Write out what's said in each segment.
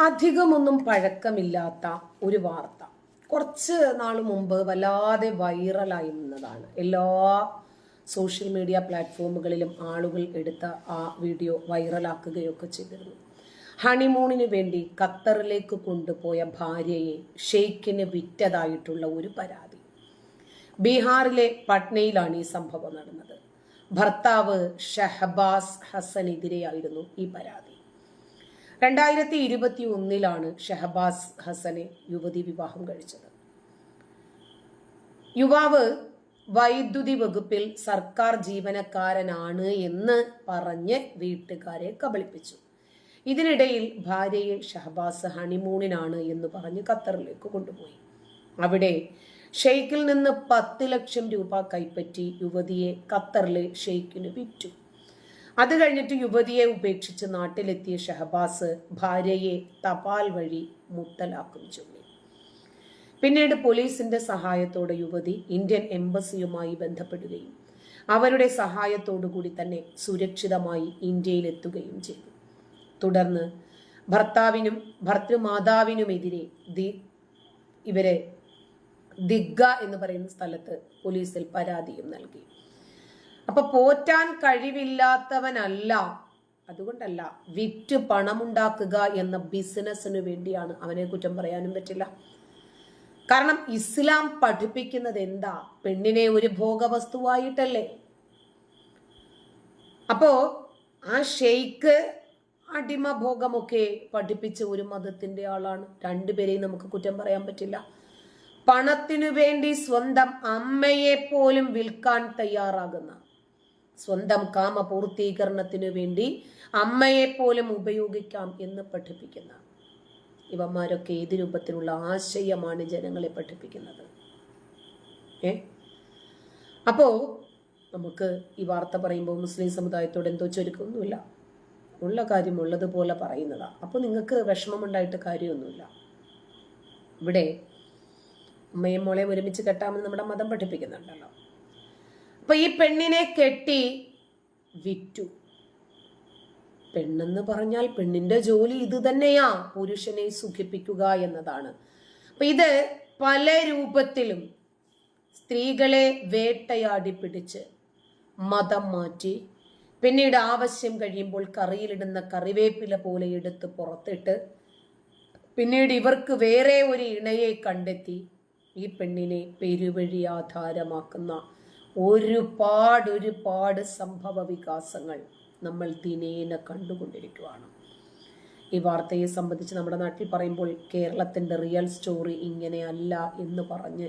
അധികമൊന്നും പഴക്കമില്ലാത്ത ഒരു വാർത്ത. കുറച്ച് നാൾ മുമ്പ് വല്ലാതെ വൈറലായി നിന്നതാണ്. എല്ലാ സോഷ്യൽ മീഡിയ പ്ലാറ്റ്ഫോമുകളിലും ആളുകൾ എടുത്ത ആ വീഡിയോ വൈറലാക്കുകയൊക്കെ ചെയ്തിരുന്നു. ഹണിമൂണിന് വേണ്ടി ഖത്തറിലേക്ക് കൊണ്ടുപോയ ഭാര്യയെ ഷെയ്ഖിന് വിറ്റതായിട്ടുള്ള ഒരു പരാതി. ബീഹാറിലെ പട്നയിലാണ് ഈ സംഭവം നടന്നത്. ഭർത്താവ് ഷഹബാസ് ഹസനെതിരെയായിരുന്നു ഈ പരാതി. രണ്ടായിരത്തി ഇരുപത്തി ഒന്നിലാണ് ഷഹബാസ് ഹസനെ യുവതി വിവാഹം കഴിച്ചത്. യുവാവ് വൈദ്യുതി വകുപ്പിൽ സർക്കാർ ജീവനക്കാരനാണ് എന്ന് പറഞ്ഞ് വീട്ടുകാരെ കബളിപ്പിച്ചു. ഇതിനിടയിൽ ഭാര്യയെ ഷഹബാസ് ഹണിമൂണിനാണ് എന്ന് പറഞ്ഞ് ഖത്തറിലേക്ക് കൊണ്ടുപോയി. അവിടെ ഷെയ്ഖിൽ നിന്ന് പത്ത് ലക്ഷം രൂപ കൈപ്പറ്റി യുവതിയെ ഖത്തറിലെ ഷെയ്ഖിന് വിറ്റു. അത് കഴിഞ്ഞിട്ട് യുവതിയെ ഉപേക്ഷിച്ച് നാട്ടിലെത്തിയ ഷഹബാസ് ഭാര്യയെ തപാൽ വഴി മുത്തലാക്കും ചൊല്ലി. പിന്നീട് പോലീസിന്റെ സഹായത്തോടെ യുവതി ഇന്ത്യൻ എംബസിയുമായി ബന്ധപ്പെടുകയും അവരുടെ സഹായത്തോടുകൂടി തന്നെ സുരക്ഷിതമായി ഇന്ത്യയിലെത്തുകയും ചെയ്തു. തുടർന്ന് ഭർത്താവിനും ഭർത്തൃമാതാവിനുമെതിരെ ദി ഇവരെ ദിഗ്ഗ എന്ന് പറയുന്ന സ്ഥലത്ത് പോലീസിൽ പരാതിയും നൽകി. അപ്പൊ പോറ്റാൻ കഴിവില്ലാത്തവനല്ല. അതുകൊണ്ടല്ല വിറ്റ് പണമുണ്ടാക്കുക എന്ന ബിസിനസ്സിന് വേണ്ടിയാണ് അവനെ കുറ്റം പറയാനും പറ്റില്ല. കാരണം ഇസ്ലാം പഠിപ്പിക്കുന്നത് എന്താ? പെണ്ണിനെ ഒരു ഭോഗവസ്തുവായിട്ടല്ലേ? അപ്പോ ആ ഷെയ്ക്ക് അടിമ ഭോഗമൊക്കെ പഠിപ്പിച്ച ഒരു മതത്തിന്റെ ആളാണ്. രണ്ടുപേരെയും നമുക്ക് കുറ്റം പറയാൻ പറ്റില്ല. പണത്തിനു വേണ്ടി സ്വന്തം അമ്മയെ പോലും വിൽക്കാൻ തയ്യാറാകുന്ന സ്വന്തം കാമപൂർത്തീകരണത്തിനു വേണ്ടി അമ്മയെ പോലും ഉപയോഗിക്കാം എന്ന് പഠിപ്പിക്കുന്ന ഇവന്മാരൊക്കെ ഏത് രൂപത്തിലുള്ള ആശയമാണ് ജനങ്ങളെ പഠിപ്പിക്കുന്നത്? ഏ? അപ്പോ നമുക്ക് ഈ വാർത്ത പറയുമ്പോൾ മുസ്ലിം സമുദായത്തോട് എന്തോ ചുരുക്കമൊന്നുമില്ല ഉള്ള കാര്യം ഉള്ളതുപോലെ പറയുന്നതാ. അപ്പോൾ നിങ്ങൾക്ക് വിഷമമുണ്ടായിട്ട് കാര്യമൊന്നുമില്ല. ഇവിടെ അമ്മയും മോളെയും ഒരുമിച്ച് കെട്ടാമെന്ന് നമ്മുടെ മതം പഠിപ്പിക്കുന്നുണ്ടല്ലോ. അപ്പൊ ഈ പെണ്ണിനെ കെട്ടി വിറ്റു. പെണ്ണെന്ന് പറഞ്ഞാൽ പെണ്ണിന്റെ ജോലി ഇത് തന്നെയാ. പുരുഷനെ സുഖിപ്പിക്കുക എന്നതാണ്. അപ്പൊ ഇത് പല രൂപത്തിലും സ്ത്രീകളെ വേട്ടയാടി പിടിച്ച് മതം മാറ്റി പിന്നീട് ആവശ്യം കഴിയുമ്പോൾ കറിയിലിടുന്ന കറിവേപ്പില പോലെ എടുത്ത് പുറത്തിട്ട് പിന്നീട് ഇവർക്ക് വേറെ ഒരു ഇണയെ കണ്ടെത്തി ഈ പെണ്ണിനെ പെരുവഴി ആധാരമാക്കുന്ന ഒരുപാട് ഒരുപാട് സംഭവ വികാസങ്ങൾ നമ്മൾ ദിനേന കണ്ടുകൊണ്ടിരിക്കുകയാണ് ഈ വാർത്തയെ സംബന്ധിച്ച് നമ്മുടെ നാട്ടിൽ പറയുമ്പോൾ കേരളത്തിന്റെ റിയൽ സ്റ്റോറി ഇങ്ങനെയല്ല എന്ന് പറഞ്ഞ്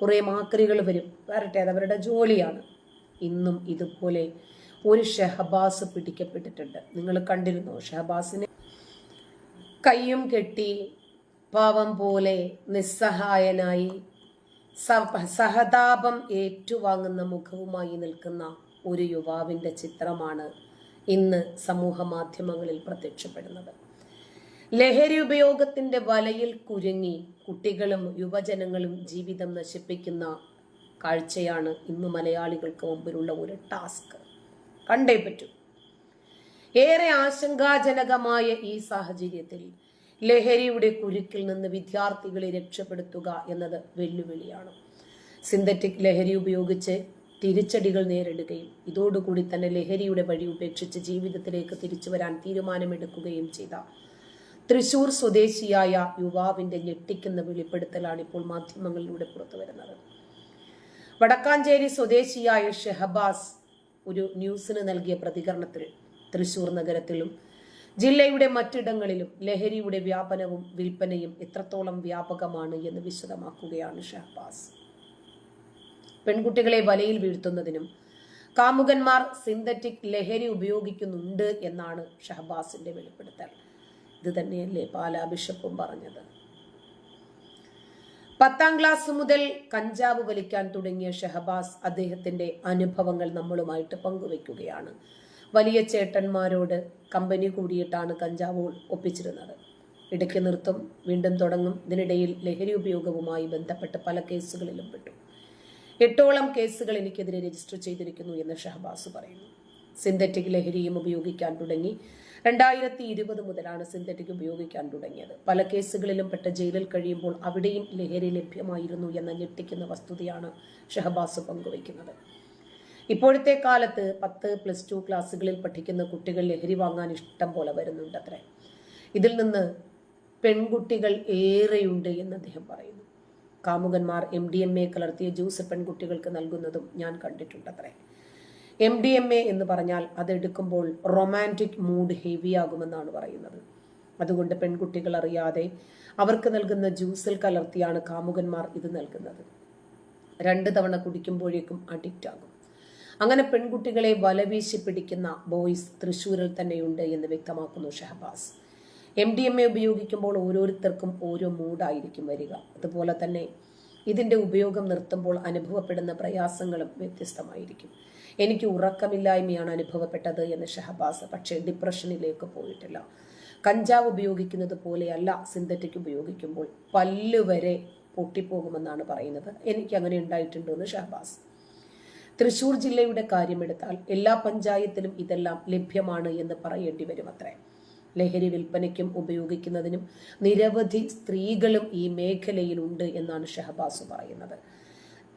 കുറേ മാക്രികൾ വരും. വരട്ടെ അതവരുടെ ജോലിയാണ്. ഇന്നും ഇതുപോലെ ഒരു ഷഹബാസ് പിടിക്കപ്പെട്ടിട്ടുണ്ട്. നിങ്ങൾ കണ്ടിരുന്നു? ഷഹബാസിനെ കയ്യും കെട്ടി പാവം പോലെ നിസ്സഹായനായി സഹതാപം ഏറ്റുവാങ്ങുന്ന മുഖവുമായി നിൽക്കുന്ന ഒരു യുവാവിന്റെ ചിത്രമാണ് ഇന്ന് സമൂഹ മാധ്യമങ്ങളിൽ പ്രത്യക്ഷപ്പെടുന്നത്. ലഹരി ഉപയോഗത്തിന്റെ വലയിൽ കുരുങ്ങി കുട്ടികളും യുവജനങ്ങളും ജീവിതം നശിപ്പിക്കുന്ന കാഴ്ചയാണ് ഇന്ന് മലയാളികൾക്ക് മുമ്പിലുള്ള ഒരു ടാസ്ക്. കണ്ടേ പറ്റൂ. ഏറെ ആശങ്കാജനകമായ ഈ സാഹചര്യത്തിൽ ലഹരിയുടെ കുരുക്കിൽ നിന്ന് വിദ്യാർത്ഥികളെ രക്ഷപ്പെടുത്തുക എന്നത് വെല്ലുവിളിയാണ്. സിന്തറ്റിക് ലഹരി ഉപയോഗിച്ച് തിരിച്ചടികൾ നേരിടുകയും ഇതോടുകൂടി തന്നെ ലഹരിയുടെ വഴി ഉപേക്ഷിച്ച് ജീവിതത്തിലേക്ക് തിരിച്ചു വരാൻ തീരുമാനമെടുക്കുകയും ചെയ്ത തൃശൂർ സ്വദേശിയായ യുവാവിന്റെ ഞെട്ടിക്കുന്ന വെളിപ്പെടുത്തലാണ് ഇപ്പോൾ മാധ്യമങ്ങളിലൂടെ പുറത്തു വരുന്നത്. വടക്കാഞ്ചേരി സ്വദേശിയായ ഷെഹബാസ് ഒരു ന്യൂസിന് നൽകിയ പ്രതികരണത്തിൽ തൃശൂർ നഗരത്തിലും ജില്ലയുടെ മറ്റിടങ്ങളിലും ലഹരിയുടെ വ്യാപനവും വിൽപ്പനയും എത്രത്തോളം വ്യാപകമാണ് എന്ന് വിശദമാക്കുകയാണ് ഷഹബാസ്. പെൺകുട്ടികളെ വലയിൽ വീഴ്ത്തുന്നതിനും കാമുകന്മാർ സിന്തറ്റിക് ലഹരി ഉപയോഗിക്കുന്നുണ്ട് എന്നാണ് ഷഹബാസിന്റെ വെളിപ്പെടുത്തൽ. ഇത് തന്നെയല്ലേ പാലാ ബിഷപ്പും പറഞ്ഞത്. പത്താം ക്ലാസ് മുതൽ കഞ്ചാവ് വലിക്കാൻ തുടങ്ങിയ ഷഹബാസ് അദ്ദേഹത്തിന്റെ അനുഭവങ്ങൾ നമ്മളുമായിട്ട് പങ്കുവെക്കുകയാണ് വലിയ ചേട്ടന്മാരോട് കമ്പനി കൂടിയിട്ടാണ് കഞ്ചാവ് ഒപ്പിച്ചിരുന്നത്. ഇടയ്ക്ക് നിർത്തും വീണ്ടും തുടങ്ങും. ഇതിനിടയിൽ ലഹരി ഉപയോഗവുമായി ബന്ധപ്പെട്ട് പല കേസുകളിലും പെട്ടു. എട്ടോളം കേസുകൾ എനിക്കെതിരെ രജിസ്റ്റർ ചെയ്തിരിക്കുന്നു എന്ന് ഷഹബാസ് പറയുന്നു. സിന്തറ്റിക് ലഹരിയും ഉപയോഗിക്കാൻ തുടങ്ങി രണ്ടായിരത്തി ഇരുപത് മുതലാണ് സിന്തറ്റിക് ഉപയോഗിക്കാൻ തുടങ്ങിയത്. പല കേസുകളിലും പെട്ട ജയിലിൽ കഴിയുമ്പോൾ അവിടെയും ലഹരി ലഭ്യമായിരുന്നു എന്ന ഞെട്ടിക്കുന്ന വസ്തുതയാണ് ഷഹബാസ് പങ്കുവയ്ക്കുന്നത്. ഇപ്പോഴത്തെ കാലത്ത് പത്ത് പ്ലസ് ടു ക്ലാസ്സുകളിൽ പഠിക്കുന്ന കുട്ടികൾ ലഹരി വാങ്ങാൻ ഇഷ്ടം പോലെ വരുന്നുണ്ട് അത്രേ. ഇതിൽ നിന്ന് പെൺകുട്ടികൾ ഏറെയുണ്ട് എന്ന് അദ്ദേഹം പറയുന്നു. കാമുകന്മാർ എം ഡി എം എ കലർത്തിയ ജ്യൂസ് പെൺകുട്ടികൾക്ക് നൽകുന്നതും ഞാൻ കണ്ടിട്ടുണ്ട് കണ്ടിട്ടുണ്ടത്രേ എം ഡി എം എ എന്ന് പറഞ്ഞാൽ അതെടുക്കുമ്പോൾ റൊമാന്റിക് മൂഡ് ഹെവിയാകുമെന്നാണ് പറയുന്നത്. അതുകൊണ്ട് പെൺകുട്ടികൾ അറിയാതെ അവർക്ക് നൽകുന്ന ജ്യൂസിൽ കലർത്തിയാണ് കാമുകന്മാർ ഇത് നൽകുന്നത്. രണ്ട് തവണ കുടിക്കുമ്പോഴേക്കും അഡിക്റ്റ് ആകും അങ്ങനെ പെൺകുട്ടികളെ വലവീശി പിടിക്കുന്ന ബോയ്സ് തൃശ്ശൂരിൽ തന്നെയുണ്ട് എന്ന് വ്യക്തമാക്കുന്നു Shahabaz. M D M A ഉപയോഗിക്കുമ്പോൾ ഓരോരുത്തർക്കും ഓരോ മൂഡായിരിക്കും വരിക. അതുപോലെ തന്നെ ഇതിന്റെ ഉപയോഗം നിർത്തുമ്പോൾ അനുഭവപ്പെടുന്ന പ്രയാസങ്ങളും വ്യത്യസ്തമായിരിക്കും. എനിക്ക് ഉറക്കമില്ലായ്മയാണ് അനുഭവപ്പെട്ടത് എന്ന് ഷഹബാസ് പക്ഷേ ഡിപ്രഷനിലേക്ക് പോയിട്ടില്ല. കഞ്ചാവ് ഉപയോഗിക്കുന്നത് പോലെയല്ല സിന്തറ്റിക് ഉപയോഗിക്കുമ്പോൾ പല്ലുവരെ പൊട്ടിപ്പോകുമെന്നാണ് പറയുന്നത്. എനിക്ക് അങ്ങനെ ഉണ്ടായിട്ടുണ്ടെന്ന് ഷഹബാസ്? തൃശൂർ ജില്ലയുടെ കാര്യമെടുത്താൽ എല്ലാ പഞ്ചായത്തിലും ഇതെല്ലാം ലഭ്യമാണ് എന്ന് പറയേണ്ടി വരും അത്രേ ലഹരി വിൽപ്പനയ്ക്കും ഉപയോഗിക്കുന്നതിനും നിരവധി സ്ത്രീകളും ഈ മേഖലയിൽ ഉണ്ട് എന്നാണ് ഷഹബാസ് പറയുന്നത്.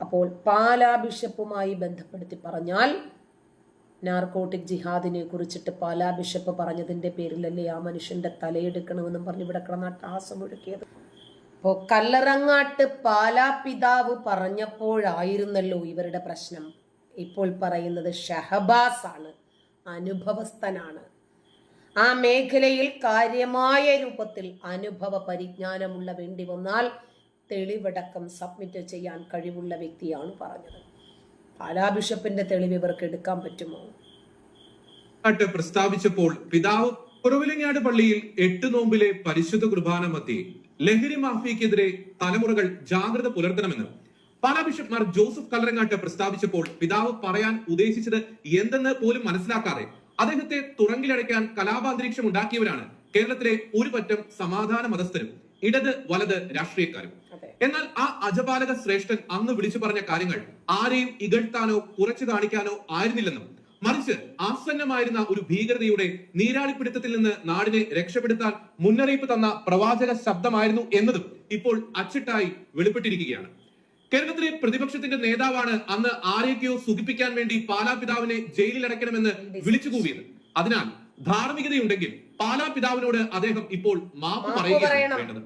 അപ്പോൾ പാലാ ബിഷപ്പുമായി ബന്ധപ്പെടുത്തി പറഞ്ഞാൽ നാർക്കോട്ടിക് ജിഹാദിനെ കുറിച്ചിട്ട് പാലാ ബിഷപ്പ് പറഞ്ഞതിന്റെ പേരിലല്ലേ ആ മനുഷ്യന്റെ തലയെടുക്കണമെന്നും പറഞ്ഞ് ഇവിടെ കിടന്ന ടാസം ഒഴുക്കിയത്? അപ്പോ കല്ലറങ്ങാട്ട് പാലാ പിതാവ് പറഞ്ഞപ്പോഴായിരുന്നല്ലോ ഇവരുടെ പ്രശ്നം. ഇപ്പോൾ പറയുന്നത് ഷഹബാസ് ആണ് അനുഭവസ്ഥനാണ്. ആ മേഖലയിൽ കാര്യമായ രൂപത്തിൽ അനുഭവ പരിജ്ഞാനമുള്ള വേണ്ടി വന്നാൽ തെളിവടക്കം സബ്മിറ്റ് ചെയ്യാൻ കഴിവുള്ള വ്യക്തിയാണ് പറഞ്ഞത്. പാലാ ബിഷപ്പിന്റെ തെളിവ് ഇവർക്ക് എടുക്കാൻ പറ്റുമോ? പ്രസ്താവിച്ചപ്പോൾ പിതാവ് കുറവിലങ്ങാട് പള്ളിയിൽ എട്ട് നോമ്പിലെ പരിശുദ്ധ കുർബാന മധ്യേ ലഹരി മാഫിയക്കെതിരെ തലമുറകൾ ജാഗ്രത പുലർത്തണമെന്ന് പാലാ ബിഷപ്പ്മാർ ജോസഫ് കല്ലറങ്ങാട്ട് പ്രസ്താവിച്ചപ്പോൾ പിതാവ് പറയാൻ ഉദ്ദേശിച്ചത് എന്തെന്ന് പോലും മനസ്സിലാക്കാതെ അദ്ദേഹത്തെ തുറങ്കിലടയ്ക്കാൻ കലാപാന്തരീക്ഷം ഉണ്ടാക്കിയവരാണ് കേരളത്തിലെ ഒരു പറ്റം സമാധാന മതസ്ഥരും ഇടത് വലത് രാഷ്ട്രീയക്കാരും. എന്നാൽ ആ അജപാലക ശ്രേഷ്ഠൻ അന്ന് വിളിച്ചു പറഞ്ഞ കാര്യങ്ങൾ ആരെയും ഇകഴ്ത്താനോ കുറച്ചു കാണിക്കാനോ ആയിരുന്നില്ലെന്നും മറിച്ച് ആസന്നമായിരുന്ന ഒരു ഭീകരതയുടെ നീരാളിപ്പിടുത്തത്തിൽ നിന്ന് നാടിനെ രക്ഷപ്പെടുത്താൻ മുന്നറിയിപ്പ് തന്ന പ്രവാചക ശബ്ദമായിരുന്നു എന്നതും ഇപ്പോൾ അച്ചിട്ടായി വെളിപ്പെട്ടിരിക്കുകയാണ്. കേരളത്തിലെ പ്രതിപക്ഷത്തിന്റെ നേതാവാണ് അന്ന് ആരെയൊക്കെയോ സുഖിപ്പിക്കാൻ വേണ്ടി പാലാ പിതാവിനെ ജയിലിൽ അടയ്ക്കണമെന്ന് വിളിച്ചു കൂവിയത് അതിനാൽ ധാർമ്മികതയുണ്ടെങ്കിൽ പാലാ പിതാവിനോട് അദ്ദേഹം ഇപ്പോൾ മാപ്പ് പറയുകയാണ് വേണ്ടത്.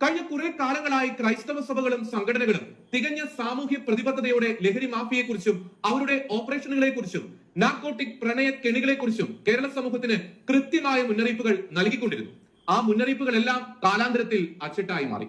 കഴിഞ്ഞ കുറെ കാലങ്ങളായി ക്രൈസ്തവ സഭകളും സംഘടനകളും തികഞ്ഞ സാമൂഹ്യ പ്രതിബദ്ധതയോടെ ലഹരി മാഫിയെക്കുറിച്ചും അവരുടെ ഓപ്പറേഷനുകളെ കുറിച്ചും നാർക്കോട്ടിക് പ്രണയ കെണികളെ കുറിച്ചും കേരള സമൂഹത്തിന് കൃത്യമായ മുന്നറിയിപ്പുകൾ നൽകിക്കൊണ്ടിരുന്നു. ആ മുന്നറിയിപ്പുകളെല്ലാം കാലാന്തരത്തിൽ അച്ചിട്ടായി മാറി.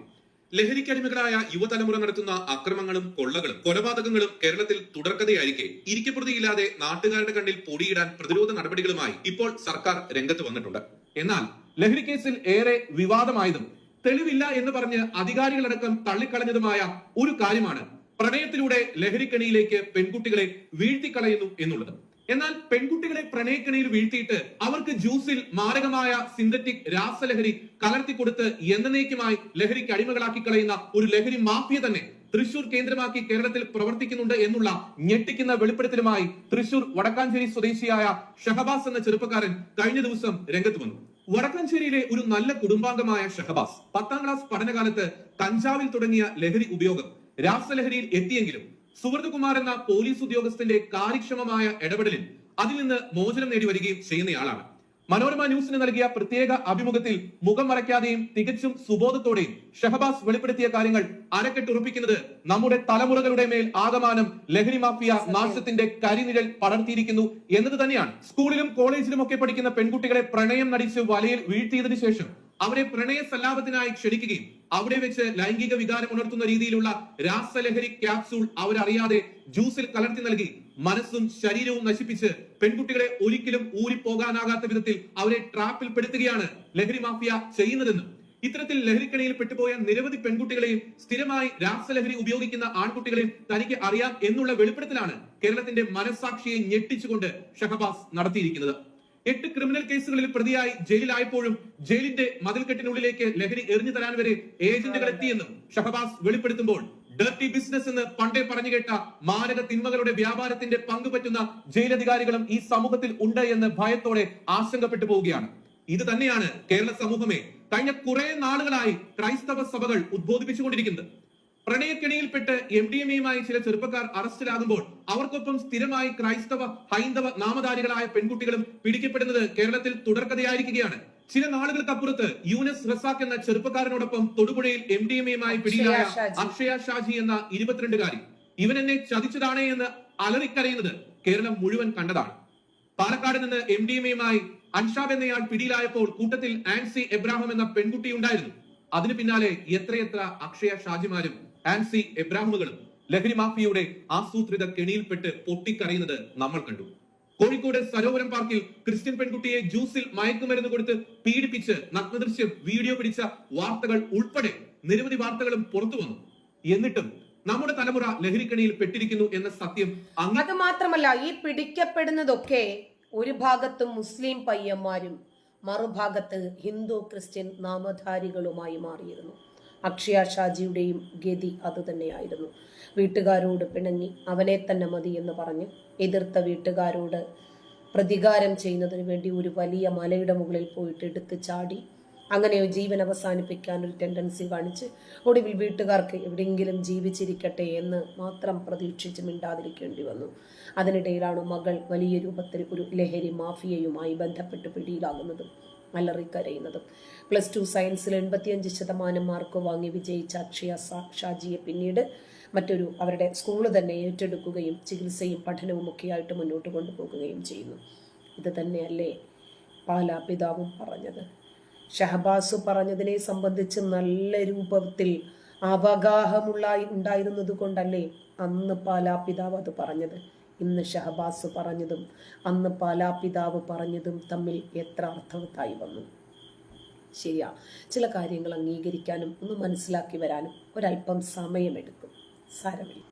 ലഹരിക്കടിമകളായ യുവതലമുറ നടത്തുന്ന അക്രമങ്ങളും കൊള്ളകളും കൊലപാതകങ്ങളും കേരളത്തിൽ തുടർക്കഥയായിരിക്കെ ഇരിക്കപ്രതിയില്ലാതെ നാട്ടുകാരുടെ കണ്ണിൽ പൊടിയിടാൻ പ്രതിരോധ നടപടികളുമായി ഇപ്പോൾ സർക്കാർ രംഗത്ത് വന്നിട്ടുണ്ട്. എന്നാൽ ലഹരി കേസിൽ ഏറെ വിവാദമായതും തെളിവില്ല എന്ന് പറഞ്ഞ് അധികാരികളടക്കം തള്ളിക്കളഞ്ഞതുമായ ഒരു കാര്യമാണ് പ്രണയത്തിലൂടെ ലഹരിക്കണിയിലേക്ക് പെൺകുട്ടികളെ വീഴ്ത്തിക്കളയുന്നു എന്നുള്ളത്. എന്നാൽ പെൺകുട്ടികളെ പ്രണയക്കിണിയിൽ വീഴ്ത്തിയിട്ട് അവർക്ക് ജ്യൂസിൽ മാരകമായ സിന്തറ്റിക് രാസലഹരി കലർത്തി കൊടുത്ത് എന്നേക്കുമായി ലഹരിക്ക് അടിമകളാക്കി കളയുന്ന ഒരു ലഹരി മാഫിയ തന്നെ തൃശൂർ കേന്ദ്രമാക്കി കേരളത്തിൽ പ്രവർത്തിക്കുന്നുണ്ട് എന്നുള്ള ഞെട്ടിക്കുന്ന വെളിപ്പെടുത്തലുമായി തൃശൂർ വടക്കാഞ്ചേരി സ്വദേശിയായ ഷഹബാസ് എന്ന ചെറുപ്പക്കാരൻ കഴിഞ്ഞ ദിവസം രംഗത്ത് വന്നു. വടക്കാഞ്ചേരിയിലെ ഒരു നല്ല കുടുംബാംഗമായ ഷഹബാസ് പത്താം ക്ലാസ് പഠനകാലത്ത് കഞ്ചാവിൽ തുടങ്ങിയ ലഹരി ഉപയോഗം രാസലഹരിയിൽ എത്തിയെങ്കിലും സുഹൃത്തുകുമാർ എന്ന പോലീസ് ഉദ്യോഗസ്ഥന്റെ കാര്യക്ഷമമായ ഇടപെടലിൽ അതിൽ നിന്ന് മോചനം നേടി വരികയും ചെയ്യുന്നയാളാണ്. മനോരമ ന്യൂസിന് നൽകിയ പ്രത്യേക അഭിമുഖത്തിൽ മുഖം മറയ്ക്കാതെയും തികച്ചും സുബോധത്തോടെയും ഷഹബാസ് വെളിപ്പെടുത്തിയ കാര്യങ്ങൾ അരക്കെട്ടുറപ്പിക്കുന്നത് നമ്മുടെ തലമുറകളുടെ മേൽ ആകമാനം ലഹരി മാഫിയ നാശത്തിന്റെ കരിനിഴൽ പടർത്തിയിരിക്കുന്നു എന്നത് തന്നെയാണ്. സ്കൂളിലും കോളേജിലും ഒക്കെ പഠിക്കുന്ന പെൺകുട്ടികളെ പ്രണയം നടിച്ച് വലയിൽ വീഴ്ത്തിയതിനു ശേഷം അവരെ പ്രണയ സല്ലാപത്തിനായി ക്ഷണിക്കുകയും അവിടെ വെച്ച് ലൈംഗിക വികാരം ഉണർത്തുന്ന രീതിയിലുള്ള രാസലഹരി ക്യാപ്സൂൾ അവരറിയാതെ ജ്യൂസിൽ കലർത്തി നൽകി മനസ്സും ശരീരവും നശിപ്പിച്ച് പെൺകുട്ടികളെ ഒരിക്കലും ഊരിപ്പോകാനാകാത്ത വിധത്തിൽ അവരെ ട്രാപ്പിൽ പെടുത്തുകയാണ് ലഹരി മാഫിയ ചെയ്യുന്നതെന്നും ഇത്തരത്തിൽ ലഹരിക്കണിയിൽ പെട്ടുപോയ നിരവധി പെൺകുട്ടികളെയും സ്ഥിരമായി രാസലഹരി ഉപയോഗിക്കുന്ന ആൺകുട്ടികളെയും തനിക്ക് അറിയാം എന്നുള്ള വെളിപ്പെടുത്തലാണ് കേരളത്തിന്റെ മനസാക്ഷിയെ ഞെട്ടിച്ചുകൊണ്ട് ഷഹബാസ് നടത്തിയിരിക്കുന്നത്. എട്ട് ക്രിമിനൽ കേസുകളിൽ പ്രതിയായി ജയിലിലായപ്പോഴും ജയിലിന്റെ മതിൽക്കെട്ടിനുള്ളിലേക്ക് ലഹരി എറിഞ്ഞു തരാൻ വരെ ഏജന്റുകൾ എത്തിയെന്നും ഷഹബാസ് വെളിപ്പെടുത്തുമ്പോൾ ഡർട്ടി ബിസിനസ് എന്ന് പണ്ടേ പറഞ്ഞു കേട്ട മാരക തിന്മകളുടെ വ്യാപാരത്തിന്റെ പങ്കുപറ്റുന്ന ജയിലധികാരികളും ഈ സമൂഹത്തിൽ ഉണ്ട് എന്ന് ഭയത്തോടെ ആശങ്കപ്പെട്ടു പോവുകയാണ്. ഇത് തന്നെയാണ് കേരള സമൂഹമേ കഴിഞ്ഞ കുറെ നാളുകളായി ക്രൈസ്തവ സഭകൾ ഉദ്ബോധിപ്പിച്ചുകൊണ്ടിരിക്കുന്നത്. പ്രണയക്കെണിയിൽപ്പെട്ട് എം ഡി എം എയുമായി ചില ചെറുപ്പക്കാർ അറസ്റ്റിലാകുമ്പോൾ അവർക്കൊപ്പം സ്ഥിരമായി ക്രൈസ്തവ ഹൈന്ദവ നാമധാരികളായ പെൺകുട്ടികളും പിടിക്കപ്പെടുന്നത് കേരളത്തിൽ തുടർക്കഥയായിരിക്കുകയാണ്. ചില നാളുകൾക്കപ്പുറത്ത് യൂനസ് റസാഖ് എന്ന ചെറുപ്പക്കാരനോടൊപ്പം തൊടുപുഴയിൽ എം ഡി എം എയുമായി പിടിയിലായ അക്ഷയ ഷാജി. എന്ന ഇരുപത്തിരണ്ടുകാരി. ഇവൻ എന്നെ ചതിച്ചതാണേ എന്ന് അലറിക്കരയുന്നത് കേരളം മുഴുവൻ കണ്ടതാണ്. പാലക്കാട് നിന്ന് എം ഡി എം എയുമായി അൻഷാബ് എന്നയാൾ പിടിയിലായപ്പോൾ കൂട്ടത്തിൽ ആൻസി എബ്രാഹിം എന്ന പെൺകുട്ടി ഉണ്ടായിരുന്നു. അതിനു പിന്നാലെ എത്രയെത്ര അക്ഷയ ഷാജിമാരും ആൻസി എബ്രാഹിമുകളും ലഹരി മാഫിയയുടെ ആസൂത്രിത കെണിയിൽപ്പെട്ട് പൊട്ടിക്കറിയുന്നത് നമ്മൾ കണ്ടു. കോഴിക്കോട് സരോവരം പാർക്കിൽ ക്രിസ്ത്യൻ പെൺകുട്ടിയെ ജ്യൂസിൽ മയക്കുമരുന്ന് കൊടുത്ത് പീഡിപ്പിച്ച് നഗ്നദൃശ്യം വീഡിയോ പിടിച്ച വാർത്തകൾ ഉൾപ്പെടെ നിരവധി വാർത്തകളും പുറത്തു വന്നു. എന്നിട്ടും നമ്മുടെ തലമുറ ലഹരിക്കണിയിൽ പെട്ടിരിക്കുന്നു എന്ന സത്യം അത് മാത്രമല്ല ഈ പിടിക്കപ്പെടുന്നതൊക്കെ ഒരു ഭാഗത്ത് മുസ്ലിം പയ്യന്മാരും മറുഭാഗത്ത് ഹിന്ദു ക്രിസ്ത്യൻ നാമധാരികളുമായി മാറിയിരുന്നു. അക്ഷയ ഷാജിയുടെയും ഗതി അതുതന്നെയായിരുന്നു. വീട്ടുകാരോട് പിണങ്ങി അവനെ തന്നെ മതി എന്ന് പറഞ്ഞ് എതിർത്ത വീട്ടുകാരോട് പ്രതികാരം ചെയ്യുന്നതിന് വേണ്ടി ഒരു വലിയ മലയുടെ മുകളിൽ പോയിട്ട് എടുത്ത് ചാടി. അങ്ങനെ ജീവൻ അവസാനിപ്പിക്കാൻ ഒരു ടെൻഡൻസി കാണിച്ച് ഒടുവിൽ വീട്ടുകാർക്ക് എവിടെയെങ്കിലും ജീവിച്ചിരിക്കട്ടെ എന്ന് മാത്രം പ്രതീക്ഷിച്ച് മിണ്ടാതിരിക്കേണ്ടി വന്നു. അതിനിടയിലാണ് മകൾ വലിയ രൂപത്തിൽ ഒരു ലഹരി മാഫിയയുമായി ബന്ധപ്പെട്ട് പിടിയിലാകുന്നതും. അലറിക്കരയുന്നതും. പ്ലസ് ടു സയൻസിൽ എൺപത്തിയഞ്ച് ശതമാനം മാർക്ക് വാങ്ങി വിജയിച്ച അക്ഷയ ഷാജിയെ പിന്നീട് മറ്റൊരു അവരുടെ സ്കൂൾ തന്നെ ഏറ്റെടുക്കുകയും ചികിത്സയും പഠനവും ഒക്കെയായിട്ട് മുന്നോട്ട് കൊണ്ടുപോകുകയും ചെയ്യുന്നു. ഇത് തന്നെയല്ലേ പാലാ പിതാവും പറഞ്ഞത്. ഷഹബാസ് പറഞ്ഞതിനെ സംബന്ധിച്ച് നല്ല രൂപത്തിൽ അവഗാഹമുള്ള ഉണ്ടായിരുന്നത് കൊണ്ടല്ലേ അന്ന് പാലാ പിതാവ് അത് പറഞ്ഞത്. ഇന്ന് ഷഹബാസ് പറഞ്ഞതും അന്ന് പാലാപിതാവ് പറഞ്ഞതും തമ്മിൽ എത്ര അർത്ഥവത്തായി വന്നു. ശരിയാ ചില കാര്യങ്ങൾ അംഗീകരിക്കാനും ഒന്ന് മനസ്സിലാക്കി വരാനും ഒരല്പം സമയമെടുക്കും. സാരമില്ല.